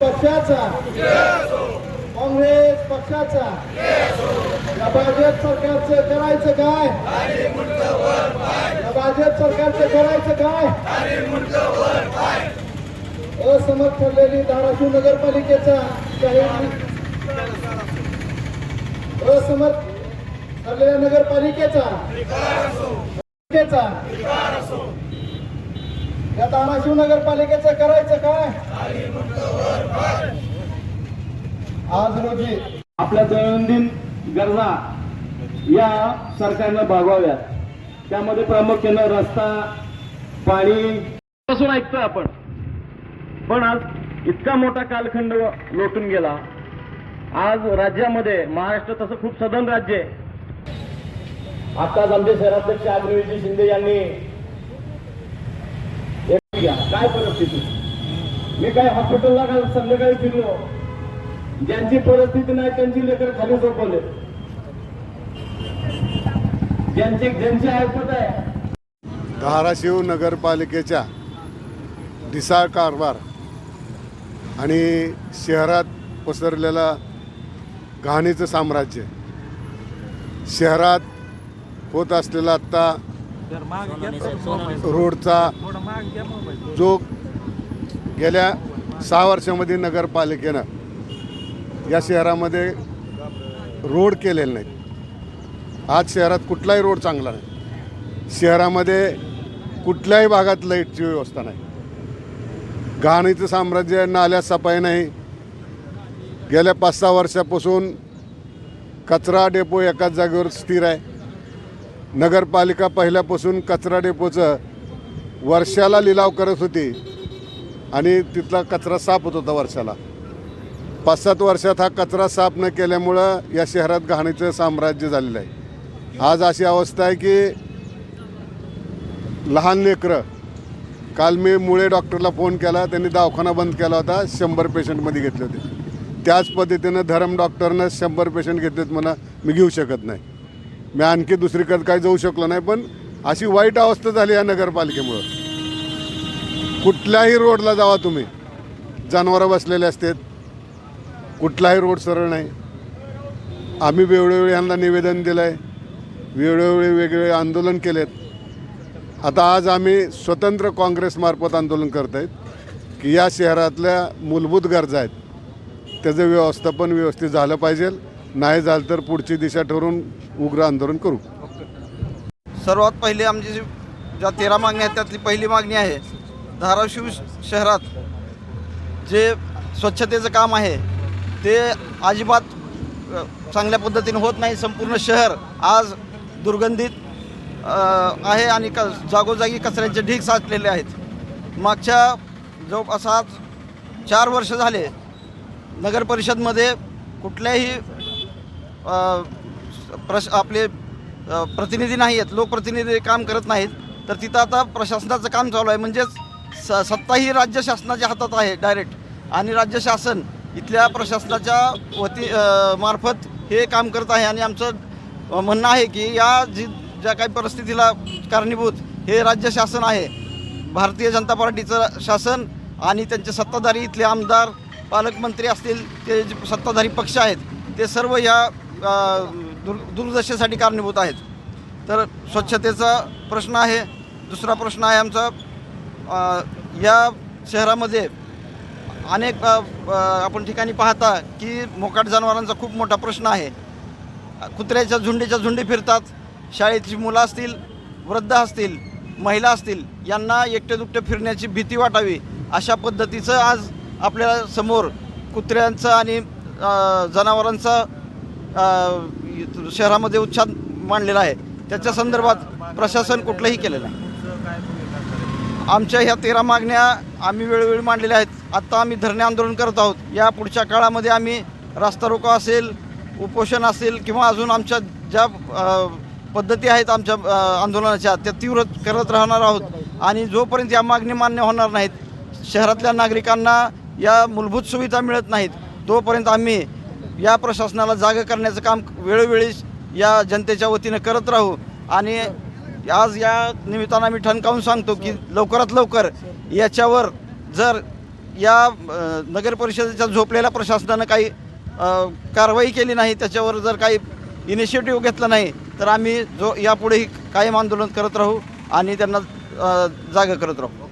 पक्षाचा. काँग्रेस पक्षाचा. या भाजप सरकारचं करायचं काय? या भाजप सरकारचं करायचं काय? असमर्थ ठरलेली धाराशिव नगरपालिकेचा असमर्थ ठरलेल्या नगरपालिकेचा या धाराशिव नगरपालिकेचं करायचं काय? आज रोजी आपल्या दैनंदिन गरजा या सरकारनं भागवाव्यात. त्यामध्ये प्रामुख्यानं रस्ता पाणी पासून ऐकतोय आपण. पण आज इतका मोठा कालखंड लोटून गेला. आज राज्यामध्ये महाराष्ट्र तसं खूप सदन राज्य आहे. आताच आमचे शहराध्यक्ष अग्निवेजी शिंदे यांनी घ्या. काय परिस्थिती? मी काय हॉस्पिटलला काल संध्याकाळी फिरलो. ज्यांची परिस्थिती नाही त्यांची लेकर खाली झोपवले. ज्यांची ज्यांची ऐकत आहे. धाराशिव नगरपालिकेच्या ढिसाळ कारभार आणि शहरात पसरलेला घाणीचं साम्राज्य शहरात होत असलेला आत्ता रोडचा जो गेल्या सहा वर्षामध्ये नगरपालिकेनं या शहरामध्ये रोड केलेले नाहीत. आज शहरात कुठलाही रोड चांगला नाही. शहरामध्ये कुठल्याही भागात लाईटची व्यवस्था नाही. घाणीचं साम्राज्य नाल्या सफाई नाही. गेल्या पाच सहा वर्षापासून कचरा डेपो एकाच जागेवर स्थिर आहे. नगरपालिका पहिल्यापासून कचरा डेपोचं वर्षाला लिलाव करत होती आणि तिथला कचरा साफ होत होता वर्षाला. पाच सात वर्षात हा कचरा साफ न केल्यामुळं या शहरात घाणीचं साम्राज्य झालेलं आहे. आज अशी अवस्था आहे की लहान लेकरं काल मी मुळे डॉक्टरला फोन केला त्यांनी दवाखाना बंद केला होता शंभर पेशंटमध्ये घेतले होते. त्याच पद्धतीनं धरम डॉक्टरनं शंभर पेशंट घेतलेत म्हणा मी घेऊ शकत नाही. मी आणखी दुसरीकडे काही जाऊ शकलो नाही पण अशी वाईट अवस्था झाली या नगरपालिकेमुळं. कुठल्याही रोडला जावा तुम्ही. जनावरं बसलेले असतात. कुठलाही रोड सरळ नाही. आम्ही वेळोवेळी यांना निवेदन दिलं आहे वेळोवेळी वेगवेगळे आंदोलन केलेत. आता आज आम्ही स्वतंत्र काँग्रेसमार्फत आंदोलन करत आहेत की या शहरातल्या मूलभूत गरजा आहेत. त्याचं व्यवस्थापन व्यवस्थित झालं पाहिजे. नाही झालं तर पुढची दिशा ठरवून उग्र आंदोलन करू. सर्वात पहिले आमची जी ज्या तेरा मागण्या आहेत त्यातली पहिली मागणी आहे धाराशिव शहरात जे स्वच्छतेचं काम आहे ते अजिबात चांगल्या पद्धतीने होत नाही. संपूर्ण शहर आज दुर्गंधित आहे आणि क जागोजागी कचऱ्याचे ढीग साचलेले आहेत. मागच्या जवळपास आज चार वर्ष झाले नगर परिषदमध्ये कुठल्याही प्रश आपले प्रतिनिधी नाही आहेत लोकप्रतिनिधी काम करत नाहीत. तर तिथं आता प्रशासनाचं काम चालू आहे. म्हणजेच स सत्ता ही राज्य शासनाच्या हातात आहे डायरेक्ट. आणि राज्य शासन इथल्या प्रशासनाच्या वती मार्फत हे काम करत आहे आणि आमचं म्हणणं आहे की या जी ज्या काही परिस्थितीला कारणीभूत हे राज्य शासन आहे भारतीय जनता पार्टीचं शासन आणि त्यांचे सत्ताधारी इथले आमदार पालकमंत्री असतील ते जे सत्ताधारी पक्ष आहेत ते सर्व या दुर दुर्दशेसाठी कारणीभूत आहेत. तर स्वच्छतेचा प्रश्न आहे. दुसरा प्रश्न आहे आमचा या शहरामध्ये अनेक आपण ठिकाणी पाहता की मोकाट जनावरांचा खूप मोठा प्रश्न आहे. कुत्र्याच्या झुंडीच्या झुंडी फिरतात शाळेची मुलं असतील वृद्ध असतील महिला असतील यांना एकटे दुकटे फिरण्याची भीती वाटावी. अशा पद्धतीचं आज आपल्यासमोर कुत्र्यांचं आणि जनावरांचं जनावरांचा शहरामध्ये उच्छाद मांडलेला आहे. त्याच्या संदर्भात प्रशासन कुठलंही केलेलं आहे आमच्या ह्या तेरा मागण्या आम्ही वेळोवेळी मांडलेल्या आहेत. आत्ता आम्ही धरणे आंदोलन करत आहोत. या पुढच्या काळामध्ये आम्ही रास्ता रोको असेल उपोषण असेल किंवा अजून आमच्या ज्या पद्धती आहेत आमच्या आंदोलनाच्या त्या तीव्र करत राहणार आहोत. आणि जोपर्यंत या मागणी मान्य होणार नाहीत शहरातल्या नागरिकांना या मूलभूत सुविधा मिळत नाहीत तोपर्यंत आम्ही या प्रशासनाला जागा करण्याचं काम वेळोवेळी या जनतेच्या वतीनं करत राहू. आणि आज या निमित्तानं आम्ही ठणकावून सांगतो की लवकरात लवकर याच्यावर जर या नगरपरिषदेच्या नगर परिषदेच्या झोपलेल्या प्रशासनानं काही कारवाई केली नाही त्याच्यावर जर काही इनिशिएटिव्ह घेतला नाही तर आम्ही जो यापुढेही कायम आंदोलन करत राहू आणि त्यांना जागा जागं करत राहू.